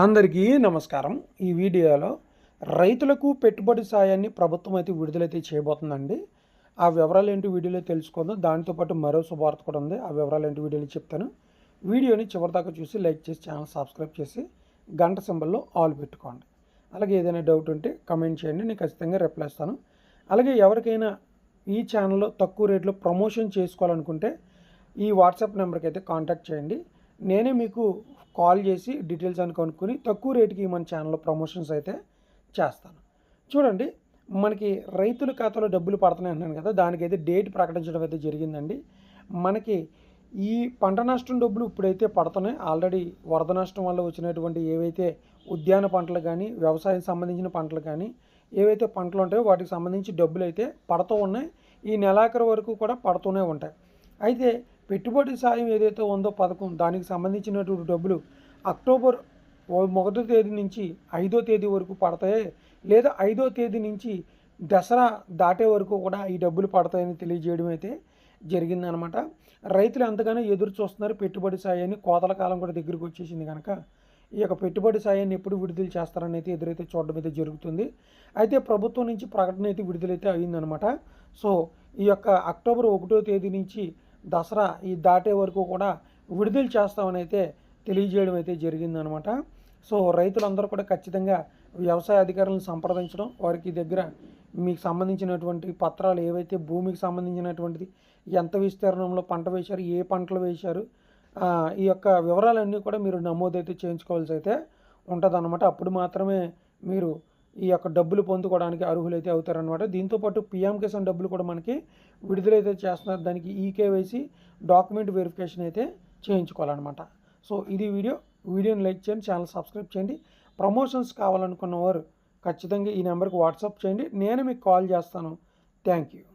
అందరికీ నమస్కారం. ఈ వీడియోలో రైతులకు పెట్టుబడి సాయాన్ని ప్రభుత్వం అయితే విడుదలైతే చేయబోతుందండి. ఆ వివరాలు ఏంటి వీడియోలో తెలుసుకుందాం. దాంతోపాటు మరో శుభార్త కూడా ఉంది. ఆ వివరాలు ఏంటి వీడియోలో చెప్తాను. వీడియోని చివరిదాకా చూసి లైక్ చేసి ఛానల్ సబ్స్క్రైబ్ చేసి గంట సింబల్లో ఆల్ పెట్టుకోండి. అలాగే ఏదైనా డౌట్ ఉంటే కమెంట్ చేయండి. నేను ఖచ్చితంగా రిప్లై ఇస్తాను. అలాగే ఎవరికైనా ఈ ఛానల్లో తక్కువ రేట్లో ప్రమోషన్ చేసుకోవాలనుకుంటే ఈ వాట్సాప్ నెంబర్కి అయితే కాంటాక్ట్ చేయండి. నేనే మీకు కాల్ చేసి డీటెయిల్స్ అని కనుక్కొని తక్కువ రేటుకి మన ఛానల్లో ప్రమోషన్స్ అయితే చేస్తాను. చూడండి మనకి రైతుల ఖాతాలో డబ్బులు పడుతున్నాయి అంటున్నాను కదా దానికైతే డేట్ ప్రకటించడం అయితే జరిగిందండి. మనకి ఈ పంట నష్టం డబ్బులు ఇప్పుడైతే పడుతున్నాయి. ఆల్రెడీ వరద నష్టం వల్ల వచ్చినటువంటి ఏవైతే ఉద్యాన పంటలు కానీ వ్యవసాయం సంబంధించిన పంటలు కానీ ఏవైతే పంటలు ఉంటాయో వాటికి సంబంధించి డబ్బులు అయితే పడుతూ ఉన్నాయి. ఈ నెలాఖరు వరకు కూడా పడుతూనే ఉంటాయి. అయితే పెట్టుబడి సాయం ఏదైతే ఉందో పథకం దానికి సంబంధించినటువంటి డబ్బులు అక్టోబర్ ఓ- మొదటి తేదీ నుంచి ఐదో తేదీ వరకు పడతాయి లేదా ఐదో తేదీ నుంచి దసరా దాటే వరకు కూడా ఈ డబ్బులు పడతాయని తెలియజేయడం అయితే జరిగిందనమాట. రైతులు ఎంతగానో ఎదురు చూస్తున్నారు పెట్టుబడి సాయాన్ని. కోతల కాలం కూడా దగ్గరికి వచ్చేసింది కనుక ఈ యొక్క పెట్టుబడి సాయాన్ని ఎప్పుడు విడుదల చేస్తారని అయితే ఎదురైతే చూడడం అయితే జరుగుతుంది. అయితే ప్రభుత్వం నుంచి ప్రకటన అయితే విడుదలైతే అయిందనమాట. సో ఈ యొక్క అక్టోబర్ ఒకటో తేదీ నుంచి దసరా ఈ దాటే వరకు కూడా విడుదల చేస్తామని అయితే తెలియజేయడం అయితే జరిగిందనమాట. సో రైతులందరూ కూడా ఖచ్చితంగా వ్యవసాయ అధికారులను సంప్రదించడం వారికి దగ్గర మీకు సంబంధించినటువంటి పత్రాలు ఏవైతే భూమికి సంబంధించినటువంటిది ఎంత విస్తీర్ణంలో పంట వేశారు ఏ పంటలు వేశారు ఈ యొక్క వివరాలన్నీ కూడా మీరు నమోదైతే చేయించుకోవాల్సి అయితే ఉంటుందన్నమాట అప్పుడు మాత్రమే మీరు ఈ యొక్క డబ్బులు పొందుకోవడానికి అర్హులైతే అవుతారనమాట దీంతోపాటు పిఎం కిసాన్ డబ్బులు కూడా మనకి విడుదలైతే చేస్తున్నారు. దానికి ఈకేవైసీ డాక్యుమెంట్ వెరిఫికేషన్ అయితే చేయించుకోవాలన్నమాట. సో ఇది వీడియో. వీడియోని లైక్ చేయండి ఛానల్ సబ్స్క్రైబ్ చేయండి. ప్రమోషన్స్ కావాలనుకున్న వారు ఖచ్చితంగా ఈ నెంబర్కి వాట్సాప్ చేయండి. నేను మీకు కాల్ చేస్తాను. Thank you.